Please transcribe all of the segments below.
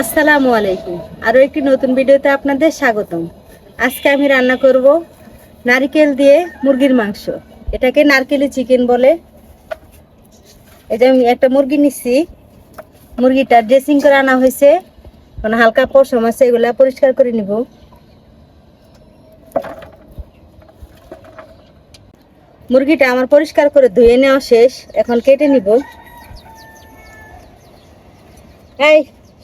আসসালামু আলাইকুম। আরও একটি নতুন ভিডিওতে আপনাদের স্বাগতম। আজকে আমি রান্না করব নারকেল দিয়ে মুরগির মাংস। এটাকে নারকেলি চিকেন বলে। এই যে আমি একটা মুরগি নিচ্ছি মুরগিটা ড্রেসিং করে আনা হয়েছে। মানে হালকা পশম আছে, এগুলা পরিষ্কার করে নিব। মুরগিটা আমার পরিষ্কার করে ধুয়ে নেওয়া শেষ। এখন কেটে নিব। এই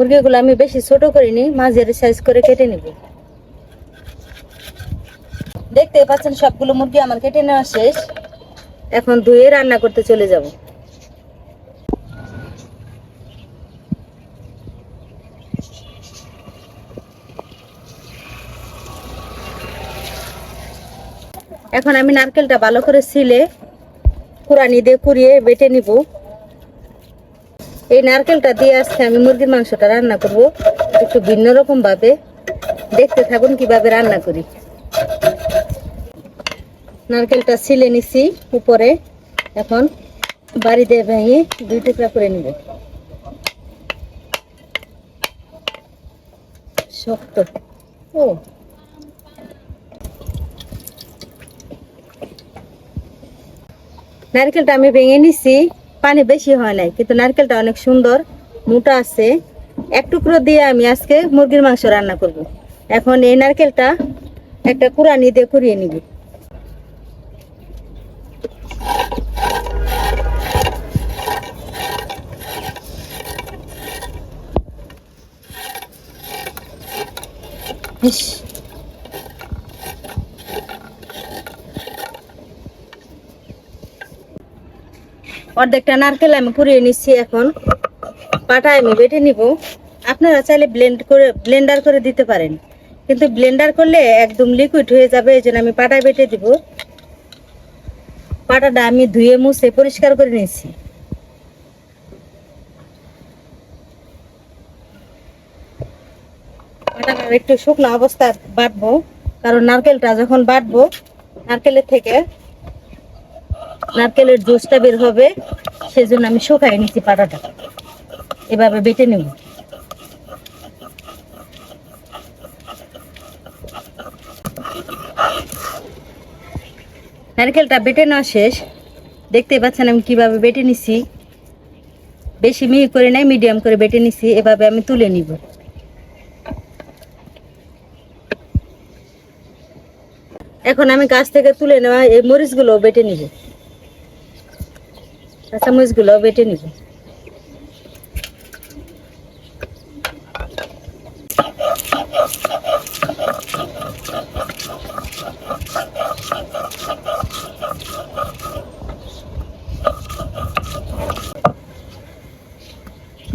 মুরগিগুলো আমি বেশি ছোট করিনি, মাঝের সাইজ করে কেটে নিব। দেখতে পাচ্ছেন সবগুলো মুরগি আমার কেটে নেওয়া শেষ। এখন ধুয়ে রান্না করতে চলে যাব। এখন আমি নারকেলটা ভালো করে ছিলে কুড়ানি দিয়ে কুড়িয়ে বেটে নিব। এই নারকেলটা দিয়ে আসছে আমি মুরগির মাংসটা রান্না করব একটু ভিন্ন রকম ভাবে। দেখতে থাকুন কীভাবে রান্না করি। নারকেলটা ছিলে নিছি উপরে। এখন বাড়ি দিয়ে ভেঙে দুই টুকরা করে নিব। শক্ত। ও। নারকেলটা আমি ভেঙে নিছি। পানি বেশি হয় নাই কিন্তু নারকেলটা অনেক সুন্দর মোটা আছে। এক টুকরো দিয়ে আমি আজকে মুরগির মাংস রান্না করব। এখন এই নারকেলটা একটা কুড়ানি দিয়ে কুড়িয়ে নিব। ইস, অর্ধেকটা নারকেল আমি কুড়িয়ে নিচ্ছি এখন। পাটা আমি বেটে নিব। আপনারা চাইলে ব্লেন্ড করে ব্লেন্ডার করে দিতে পারেন। কিন্তু ব্লেন্ডার করলে একদম লিকুইড হয়ে যাবে, এই জন্য আমি পাটায় বেটে দিব। পাটাটা আমি ধুয়ে মুছে পরিষ্কার করে নিয়েছি একটু শুকনো অবস্থায় বাটবো, কারণ নারকেলটা যখন বাটবো, নারকেলের থেকে নারকেলের জুসটা বের হবে, সেজন্য আমি শুকাই নিচ্ছি পাটাটা। এভাবে বেটে নেব। নারকেলটা বেটে নেওয়া শেষ। দেখতে পাচ্ছেন আমি কীভাবে বেটে নিছি। বেশি মিহি করে নাই, মিডিয়াম করে বেটে নিছি। এভাবে আমি তুলে নিব। এখন আমি গাছ থেকে তুলে নেওয়া এই মরিচগুলো বেটে নিব। কাঁচা মরিচগুলো বেটে নিব।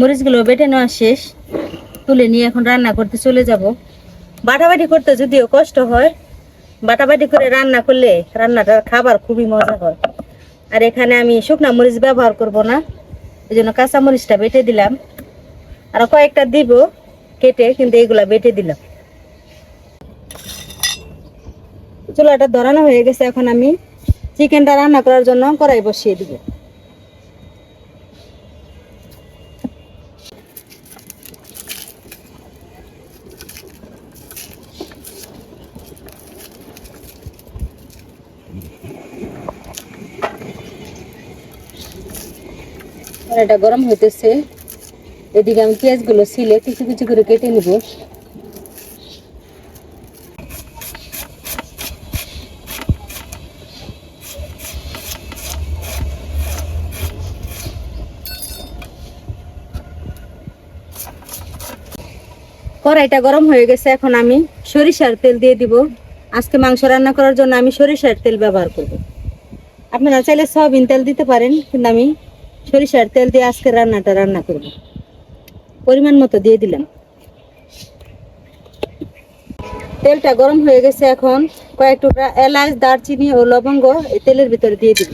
মরিচগুলো বেটে নেওয়া শেষ। তুলে নিয়ে এখন রান্না করতে চলে যাব। বাটাবাটি করতে যদিও কষ্ট হয়, বাটাবাটি করে রান্না করলে রান্নাটার খাবার খুবই মজা হয়। আর এখানে আমি শুকনো মরিচ ব্যবহার করব না। এই জন্য কাঁচা মরিচটা বেটে দিলাম। আর কয়েকটা দিব কেটে, কিন্তু এগুলা বেটে দিলাম। চুলাটা ধরানো হয়ে গেছে। এখন আমি চিকেনটা রান্না করার জন্য কড়াই বসিয়ে দিব। কড়াইটা গরম হইতেছে। এদিকে আমি পেঁয়াজগুলো ছিলে, কিছু কিছু করে কেটে নিব। কড়াইটা গরম হয়ে গেছে, এখন আমি সরিষার তেল দিয়ে দিব। আজকে মাংস রান্না করার জন্য আমি সরিষার তেল ব্যবহার করব। আপনারা চাইলে সয়াবিন তেল দিতে পারেন, কিন্তু আমি সরিষার তেল দিয়ে আজকে রান্নাটা রান্না করব। পরিমাণ মতো দিয়ে দিলাম। তেলটা গরম হয়ে গেছে এখন, কয়েক টুকরা এলাচ, দারচিনি ও লবঙ্গ এই তেলের ভিতরে দিয়ে দিব।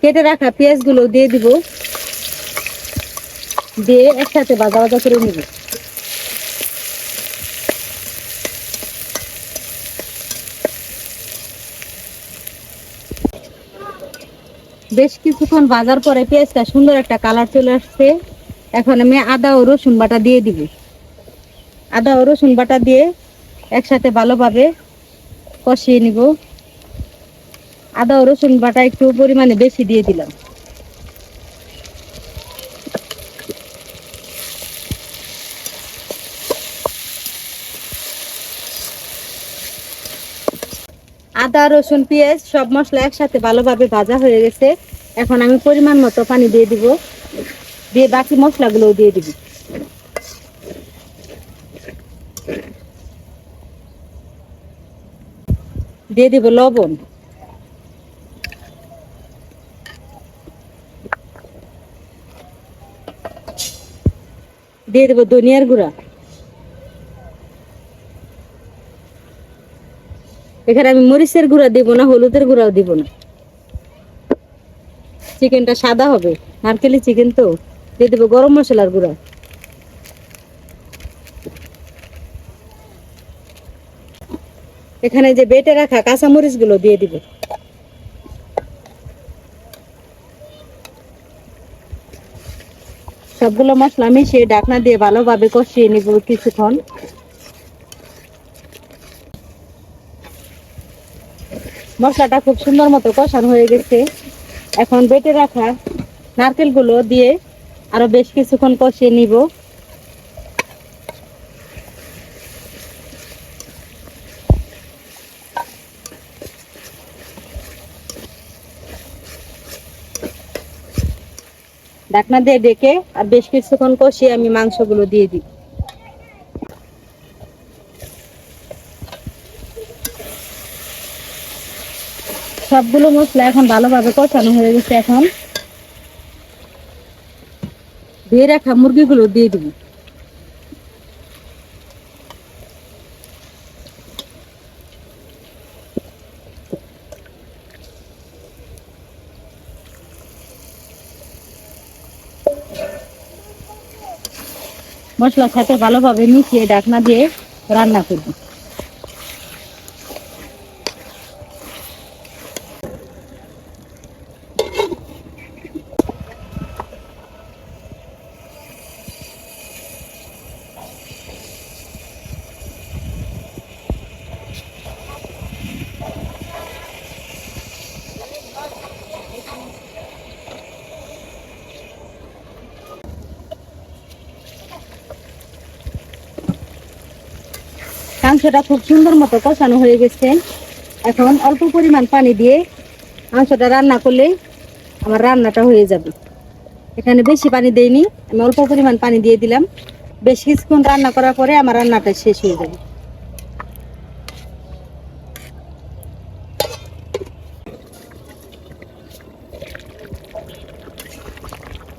কেটে রাখা পেঁয়াজগুলো দিয়ে দিব। দিয়ে একসাথে বাজা বাজা করে নিব। বেশ কিছুক্ষণ বাজার পরে পেঁয়াজটা সুন্দর একটা কালার চলে আসছে। এখন আমি আদা ও রসুন বাটা দিয়ে দিব। আদা ও রসুন বাটা দিয়ে একসাথে ভালোভাবে কষিয়ে নিব। আদা ও রসুন বাটা একটু পরিমাণে বেশি দিয়ে দিলাম। আদা, রসুন, পেঁয়াজ সব মশলা একসাথে ভালোভাবে ভাজা হয়ে গেছে। এখন আমি পরিমাণ মতো পানি দিয়ে দিব। দিয়ে বাকি মশলাগুলো দিয়ে দিব। দিয়ে দিব লবণ। দিয়ে দেবো ধনিয়ার গুঁড়া। এখানে আমি মরিচের গুঁড়া দিব না, হলুদের গুঁড়াও দিব না। চিকেনটা সাদা হবে নারকেলি চিকেন তো। দিয়ে দেবো গরম মশলার গুঁড়া। এখানে যে বেটে রাখা কাঁচা মরিচগুলো দিয়ে দিব। সবগুলো মশলা মিশিয়ে ডাকনা দিয়ে ভালোভাবে কষিয়ে নিব কিছুক্ষণ। মশলাটা খুব সুন্দর মতো কষানো হয়ে গেছে। এখন বেটে রাখা নারকেলগুলো দিয়ে আরও বেশ কিছুক্ষণ কষিয়ে নিব। ঢাকনা দিয়ে ডেকে আর বেশ কিছুক্ষণ কষিয়ে আমি মাংসগুলো দিয়ে দিই। সবগুলো মশলা এখন ভালোভাবে কষানো হয়ে গেছে এখন। দিয়ে রাখা মুরগিগুলো দিয়ে দিব। মশলার সাথে ভালোভাবে মিশিয়ে ঢাকনা দিয়ে রান্না করব। মাংসটা খুব সুন্দর মতো কষানো হয়ে গেছে। এখন অল্প পরিমাণ পানি দিয়ে মাংসটা রান্না করলে আমার রান্নাটা হয়ে যাবে। এখানে বেশি পানি দেইনি, আমি অল্প পরিমাণ পানি দিয়ে দিলাম। বেশ কিছুক্ষণ রান্না করার পরে আমার রান্নাটা শেষ হয়ে যাবে।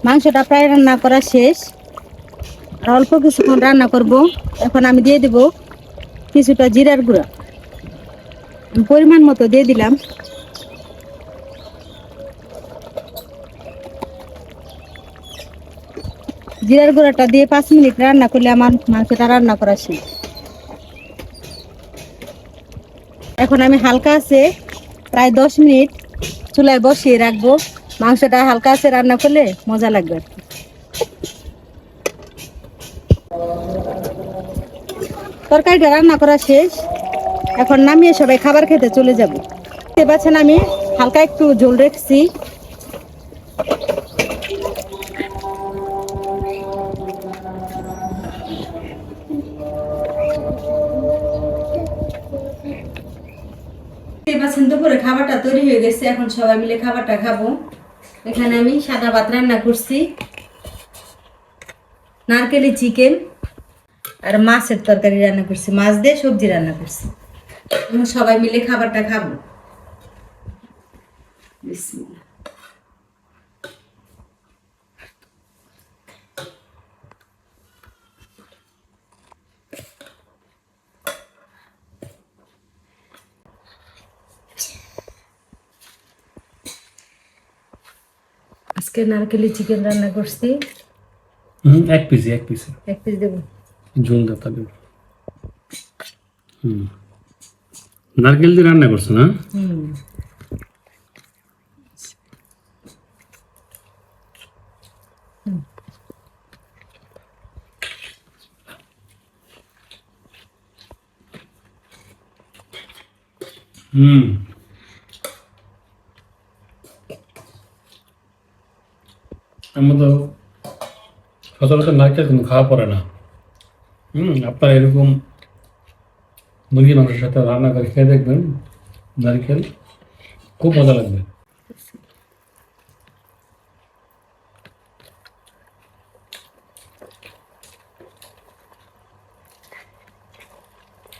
মাংসটা প্রায় রান্না করা শেষ। আর অল্প কিছুক্ষণ রান্না করব। এখন আমি দিয়ে দেব কিছুটা জিরার গুঁড়া। পরিমাণ মতো দিয়ে দিলাম। জিরার গুঁড়াটা দিয়ে পাঁচ মিনিট রান্না করলে আমার মাংসটা রান্না করা শেষ। এখন আমি হালকা আছে, প্রায় দশ মিনিট চুলায় বসিয়ে রাখব। মাংসটা হালকা আছে রান্না করলে মজা লাগবে আর কি। তরকারিটা রান্না করা শেষ। এখন নামিয়ে সবাই খাবার খেতে চলে যাব। দেখতে পাচ্ছেন আমি হালকা একটু ঝোল রেখেছি। দুপুরে খাবারটা তৈরি হয়ে গেছে। এখন সবাই মিলে খাবারটা খাব। এখানে আমি সাদা ভাত রান্না করছি। নারকেলি চিকেন। আর মাছের তরকারি রান্না করছি মাছ দিয়ে সবজি রান্না করছি। সবাই মিলে খাবারটা খাব। আজকে নারকেলি চিকেন রান্না করছি। এক পিসে এক পিসে এক পিস দেবো। ঝোল দাও হুম। নারকেল দিয়ে রান্না করছ না? হুম। আমার তো সচরাচর নারকেল কিন্তু খাওয়া পড়ে না। হুম আপনারা এরকম মুরগি মাংসের সাথে রান্না করে খেয়ে দেখবেন নারকেল খুব মজা লাগবে।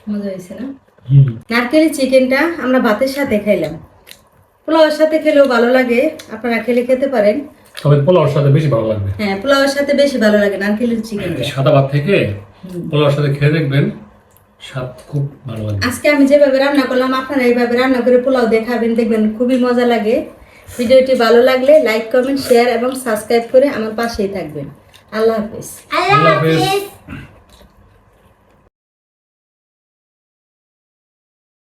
মজা হয়েছে না? নারকেলি চিকেনটা আমরা ভাতের সাথে খাইলাম। পোলাওয়ের সাথে খেলেও ভালো লাগে আপনারা খেলে খেতে পারেন। তবে পোলাওর সাথে বেশি ভালো লাগবে। হ্যাঁ পোলাওর সাথে বেশি ভালো লাগে নারকেলের চিকেন। সাদা ভাত থেকে পোলাওর সাথে খেয়ে দেখবেন স্বাদ খুব ভালো লাগবে। আজকে আমি যেভাবে রান্না করলাম আপনারা এইভাবে রান্না করে পোলাও দেখাবেন দেখবেন খুবই মজা লাগে। ভিডিওটি ভালো লাগলে লাইক কমেন্ট শেয়ার এবং সাবস্ক্রাইব করে আমার পাশেই থাকবেন। আল্লাহ হাফেজ। আল্লাহ হাফেজ।